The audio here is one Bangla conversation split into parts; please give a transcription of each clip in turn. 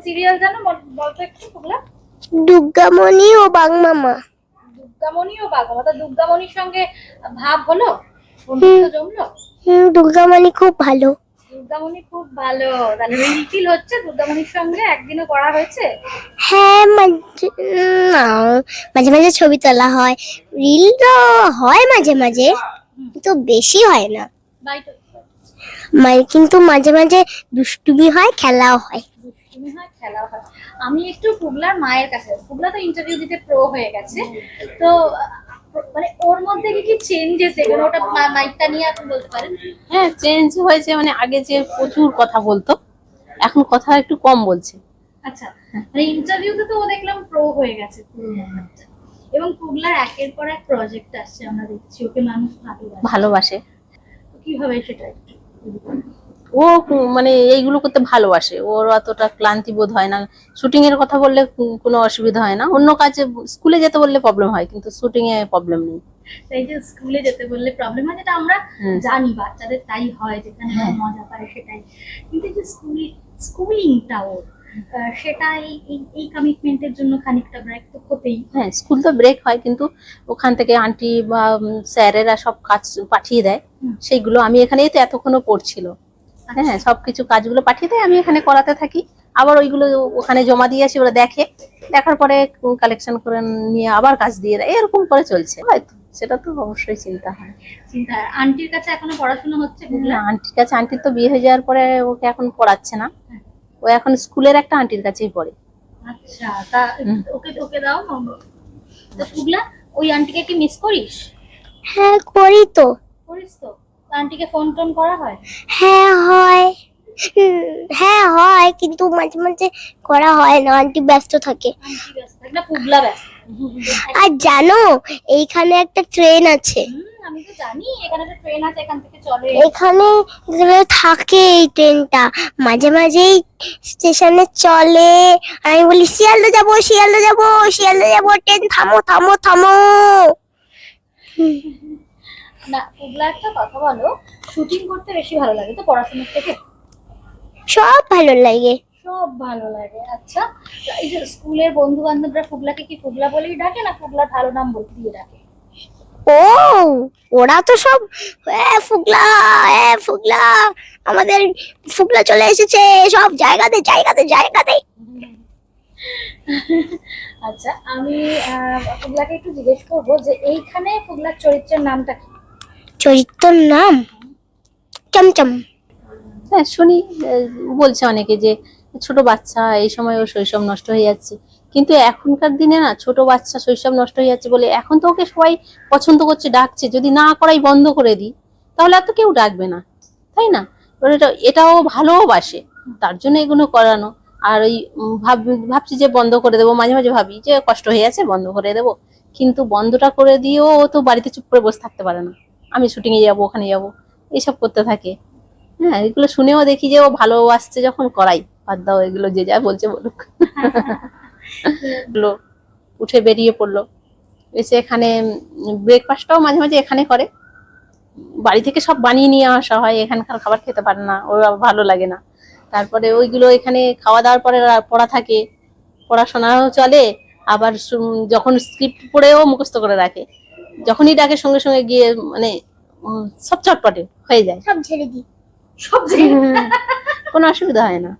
সিরিয়াল জানো? বল- বলতো একটু পুগলা দুর্গামণি ও বাংমামা দুর্গামণি ও বাঘমা তা দুর্গামণির সঙ্গে ভাব হলো? বন্ধুত্ব জমলো? দুর্গামণি খুব ভালো। দুর্গামণি খুব ভালো। তাহলে রিল টিল হচ্ছে? দুর্গামণির সঙ্গে একদিনও করা হয়েছে? হ্যাঁ মাঝে না মাঝে মাঝে ছবি তোলা হয়। রিল তো হয় মাঝে মাঝে কিন্তু বেশি হয় না। তো কিন্তু মাঝে মাঝে দুষ্টুমি হয় খেলাও হয় দুষ্টুমি হয় খেলা হয় আমি একটু পুগলার মায়ের কাছে। পুগলা তো ইন্টারভিউ দিতে প্রো হয়ে গেছে। তো মানে ওর মধ্যে কি কি চেঞ্জেস দেখবেন? ওটা মাইকটা নিয়ে আপনি বলতে পারেন? হ্যাঁ চেঞ্জ হয়েছে মানে আগে যে প্রচুর কথা বলতো এখন কথা একটু কম বলছে। আচ্ছা মানে ইন্টারভিউতে তো ও দেখলাম প্রো হয়ে গেছে। পুরো ব্যাপারটা এবং পুগলার একের পর এক প্রজেক্ট আসছে আমরা দেখছি। ওকে মানুষ ভালোবাসে। ভালোবাসে। কীভাবে সেটা একটু ও মানে এইগুলো করতে ভালোবাসে। ওর অতটা ক্লান্তি বোধ হয় না। শুটিং এর কথা বললে কোনো অসুবিধা হয় না। অন্য কাজে স্কুলে যেতে বললে প্রবলেম হয় কিন্তু শুটিং এ প্রবলেম নেই। এই যে স্কুলে যেতে বললে প্রবলেম হয় যেটা আমরা জানি বাচ্চাদের তাই হয় যেখানে মজা পায় সেটাই। কিন্তু যে স্কুল স্কুলিংটা ওর আহ, সেটা এই- এই- এই কমিটমেন্টের জন্য খানিকটা ব্রেক তো হতেই হ্যাঁ। স্কুল তো ব্রেক হয় কিন্তু ওখান থেকে আন্টি বা স্যারেরা সব কাজ পাঠিয়ে দেয়। সেইগুলো আমি এখানেই তো এতক্ষণও পড়ছিল। হ্যাঁ হ্যাঁ সবকিছু কাজগুলো পাঠিয়ে দেয় আমি এখানে করাতে থাকি। আবার ওইগুলো ওখানে জমা দিয়ে আসি ওরা দেখে। দেখার পরে কালেকশন করে নিয়ে আবার কাজ দিয়ে দেয়। এরকম করে চলছে। হয়তো সেটা তো অবশ্যই চিন্তা হয়। চিন্তা আন্টির কাছে এখনও পড়াশোনা হচ্ছে না আন্টির কাছে আন্টির তো বিয়ে হয়ে যাওয়ার পরে ওকে এখন পড়াচ্ছে না। ও এখন স্কুলের একটা আন্টির কাছেই পড়ে। আচ্ছা তা ওকে ওকে দাও। নম্বর তো ওই আন্টিকে কি মিস করিস? হ্যাঁ করি তো। করিস তা? আন্টিকে ফোন টোন করা হয়? হ্যাঁ হয়। হ্যাঁ হয় কিন্তু মাঝে মাঝে করা হয় না। আন্টি ব্যস্ত থাকে। আর জানো এইখানে একটা ট্রেন আছে। এখানে থাকে এই ট্রেনটা মাঝে মাঝেই স্টেশনে চলে। আমি বলি শিয়ালদা যাব শিয়ালদা যাব শিয়ালদা যাব। ট্রেন থামো থামো থামো। না পুগলা একটা কথা বলো শুটিং করতে বেশি ভালো লাগে তো পড়াশোনার থেকে? সব ভালো লাগে। সব ভালো লাগে আচ্ছা। এই যে স্কুলের বন্ধু বান্ধবরা ফুগলাকে কি ফুগলা বলেই ডাকে না ফুগলা ভালো নাম বলতে দিয়ে ডাকে? ও ওরা তো সব এ ফুগলা এ ফুগলা আমাদের ফুগলা চলে এসেছে সব জায়গাতে জায়গাতে জায়গাতে। আচ্ছা আমি ফুগলাকে একটু জিজ্ঞেস করব যে এইখানে ফুগলার চরিত্রের নামটা কি? চরিত্রর নাম চমচম। হ্যাঁ শুনি বলছে অনেকে যে ছোট বাচ্চা, এই সময় ওর শৈশব নষ্ট হয়ে যাচ্ছে। কিন্তু এখনকার দিনে না, ছোট বাচ্চা শৈশব নষ্ট হয়ে যাচ্ছে বলে এখন তো ওকে সবাই পছন্দ করছে, ডাকছে। যদি না করাই বন্ধ করে দিই, তাহলে আর তো কেউ ডাকবে না। তাই না? এটা, এটাও ভালোবাসে তার জন্য এগুলো করানো। আর ওই ভাব, ভাবছি যে বন্ধ করে দেবো, মাঝে মাঝে ভাবি যে কষ্ট হয়ে যাচ্ছে বন্ধ করে দেবো। কিন্তু বন্ধটা করে দিয়েও তো বাড়িতে চুপ করে বসে থাকতে পারে না। আমি শুটিংয়ে যাব, ওখানে যাব এইসব করতে থাকে। হ্যাঁ এগুলো শুনেও দেখি যে ও ভালোবাসছে যখন করাই। বাদ দাও এগুলো, যে যা বলছে বলুক। উঠে বেরিয়ে পড়ল। এসে এখানে ব্রেকফাস্টটাও মাঝে মাঝে এখানে করে। বাড়ি থেকে সব বানিয়ে নিয়ে আসা হয়, এখানকার খাবার খেতে পারে না ওর ভালো লাগে না। তারপরে ওইগুলো এখানে খাওয়া দাওয়ার পরে পড়া থাকে। পড়াশোনাও চলে, আবার যখন স্ক্রিপ্ট পড়েও মুখস্থ করে রাখে। যখনই ডাকে সঙ্গে সঙ্গে গিয়ে মানে সব চটপটে হয়ে যায়। সব ছেড়ে দিই। সব ছেড়ে কোনো অসুবিধা হয় না।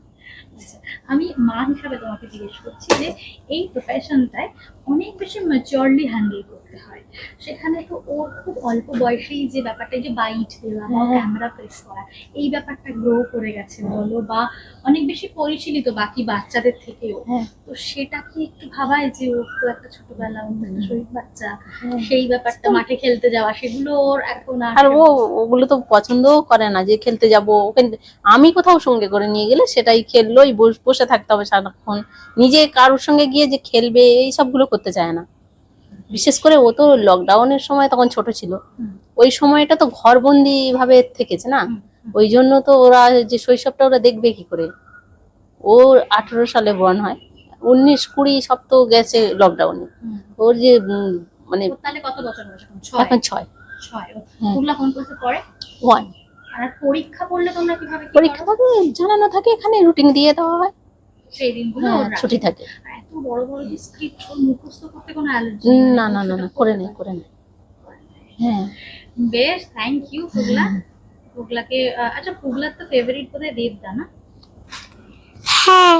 আমি মা হিসাবে তোমাকে জিজ্ঞেস করছি যে এই প্রফেশনটায় অনেক বেশি ম্যাচিওরলি হ্যান্ডেল করতে হয় সেখানে তো ওর খুব অল্প বয়সেই যে ব্যাপারটা যে বাইট দেওয়া বা। ক্যামেরা প্রেস করা এই ব্যাপারটা গ্রো করে গেছে বলো বা অনেক বেশি পরিশীলিত বাকি বাচ্চাদের থেকেও হ্যাঁ। তো সেটা কি একটু ভাবায় যে ওর তো একটা ছোটবেলা একটা শহীদ বাচ্চা হ্যাঁ। সেই ব্যাপারটা মাঠে খেলতে যাওয়া সেগুলো ওর এখন আর আর ও ওগুলো তো পছন্দও করে না যে খেলতে যাব ওকে আমি কোথাও সঙ্গে করে নিয়ে গেলে সেটাই খেললোই বস- বসে থাকতে হবে সারাক্ষণ। নিজে কারোর সঙ্গে গিয়ে যে খেলবে এই সবগুলো করতে চায় না। বিশেষ করে ও তো লকডাউনের সময় তখন ছোট ছিল। ওই সময়টা তো ঘরবন্দি ভাবে থেকেছে না। ওই জন্য তো ওরা যে শৈশবটা ওরা দেখবে কি করে? ওর আঠেরো সালে বর্ন হয়। উনিশ কুড়ি সব তো গেছে লকডাউনে ওর যে মানে কত বছর এখন? ছয়। ছয়। ওয়ান আর পরীক্ষা পড়লে তোমরা কীভাবে পরীক্ষা থাকে জানানো থাকে এখানে রুটিন দিয়ে দেওয়া হয়। সেই দিনগুলো হ্যাঁ ওর ছুটি থাকে। আর এত বড় বড় যে স্ক্রিপ্ট মুখস্থ করতে কোনো অ্যালার্জি না না না না করে নেই করে নেই। হ্যাঁ। বেশ থ্যাংক ইউ পুগলা পুগলাকে আহ, আচ্ছা পুগলার তো ফেভারিট বোধহয় দেবদা না? হ্যাঁ।